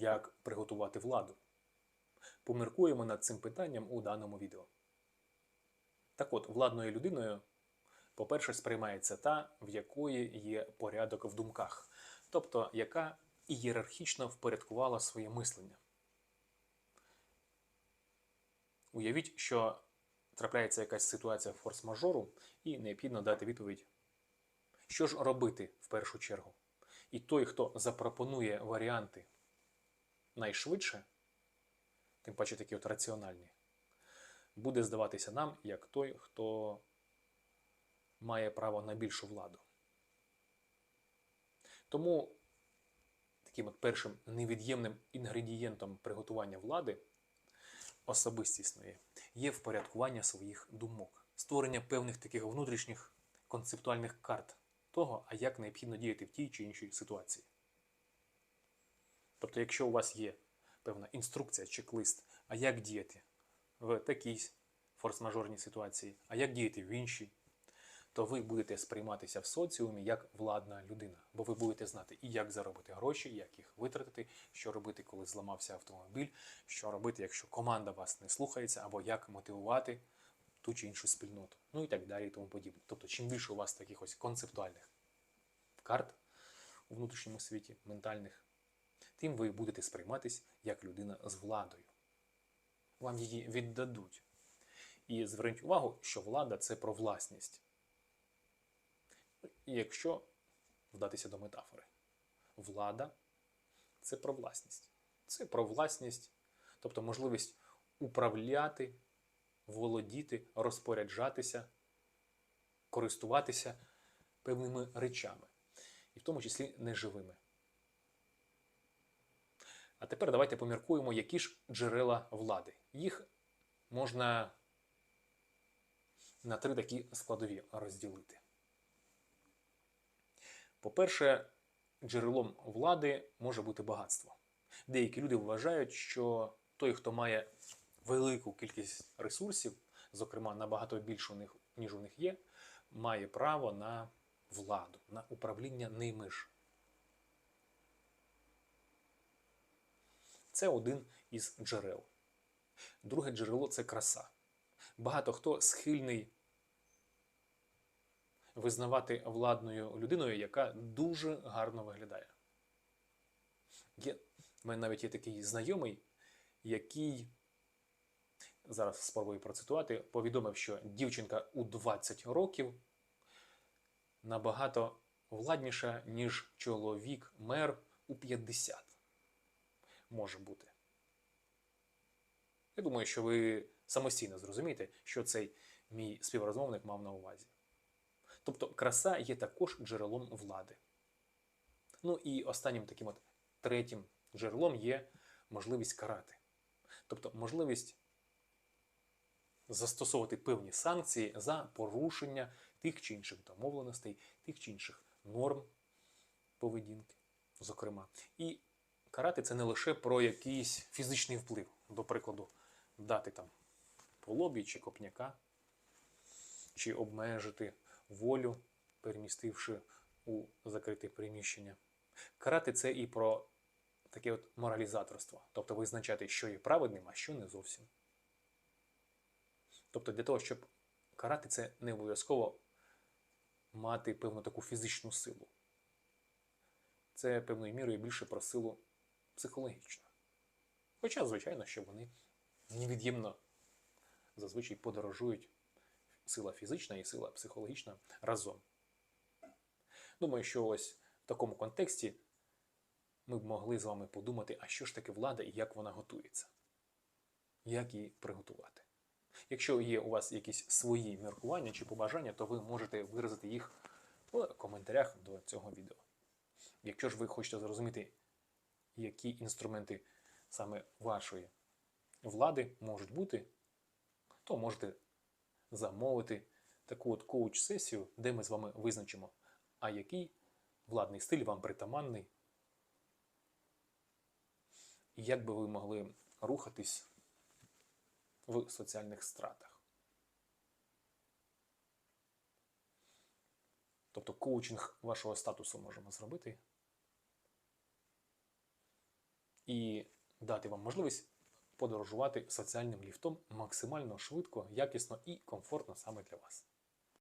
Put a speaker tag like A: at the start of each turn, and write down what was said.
A: як приготувати владу. Поміркуємо над цим питанням у даному відео. Так от, владною людиною, по-перше, сприймається та, в якої є порядок в думках, тобто яка ієрархічно впорядкувала своє мислення. Уявіть, що трапляється якась ситуація форс-мажору, і необхідно дати відповідь, що ж робити в першу чергу. І той, хто запропонує варіанти найшвидше, тим паче такі от раціональні, буде здаватися нам як той, хто має право на більшу владу. Тому таким от першим невід'ємним інгредієнтом приготування влади особистісної є впорядкування своїх думок, створення певних таких внутрішніх концептуальних карт того, а як необхідно діяти в тій чи іншій ситуації. Тобто, якщо у вас є певна інструкція, чек-лист, а як діяти в такій форс-мажорній ситуації, а як діяти в іншій, то ви будете сприйматися в соціумі як владна людина, бо ви будете знати і як заробити гроші, як їх витратити, що робити, коли зламався автомобіль, що робити, якщо команда вас не слухається, або як мотивувати ту чи іншу спільноту, ну і так далі, і тому подібне. Тобто, чим більше у вас таких ось концептуальних карт у внутрішньому світі, ментальних, тим ви будете сприйматись як людина з владою. Вам її віддадуть. І зверніть увагу, що влада це про власність. Якщо вдатися до метафори, влада це про власність. Це про власність, тобто можливість управляти, володіти, розпоряджатися, користуватися певними речами, і в тому числі неживими. А тепер давайте поміркуємо, які ж джерела влади. Їх можна на три такі складові розділити. По-перше, джерелом влади може бути багатство. Деякі люди вважають, що той, хто має велику кількість ресурсів, зокрема набагато більше у них, ніж у них є, має право на владу, на управління ними ж. Це один із джерел. Друге джерело це краса. Багато хто схильний визнавати владною людиною, яка дуже гарно виглядає. Є, в мене навіть є такий знайомий, який, зараз спробую процитувати, повідомив, що дівчинка у 20 років набагато владніша, ніж чоловік-мер у 50. Може бути. Я думаю, що ви самостійно зрозумієте, що цей мій співрозмовник мав на увазі. Тобто краса є також джерелом влади. Ну і останнім таким от третім джерелом є можливість карати. Тобто можливість застосовувати певні санкції за порушення тих чи інших домовленостей, тих чи інших норм поведінки, зокрема. І карати це не лише про якийсь фізичний вплив, до прикладу, дати там по лобі чи копняка, чи обмежити волю, перемістивши у закрите приміщення. Карати це і про таке от моралізаторство, тобто визначати, що є праведним, а що не зовсім. Тобто для того, щоб карати, це не обов'язково мати певну таку фізичну силу. Це певною мірою більше про силу психологічну. Хоча, звичайно, що вони невід'ємно зазвичай подорожують сила фізична і сила психологічна разом. Думаю, що ось в такому контексті ми б могли з вами подумати, а що ж таке влада і як вона готується, як її приготувати. Якщо є у вас якісь свої міркування чи побажання, то ви можете виразити їх в коментарях до цього відео. Якщо ж ви хочете зрозуміти, які інструменти саме вашої влади можуть бути, то можете замовити таку от коуч-сесію, де ми з вами визначимо, а який владний стиль вам притаманний, і як би ви могли рухатись в соціальних стратах. Тобто коучинг вашого статусу можемо зробити. І дати вам можливість подорожувати соціальним ліфтом максимально швидко, якісно і комфортно саме для вас.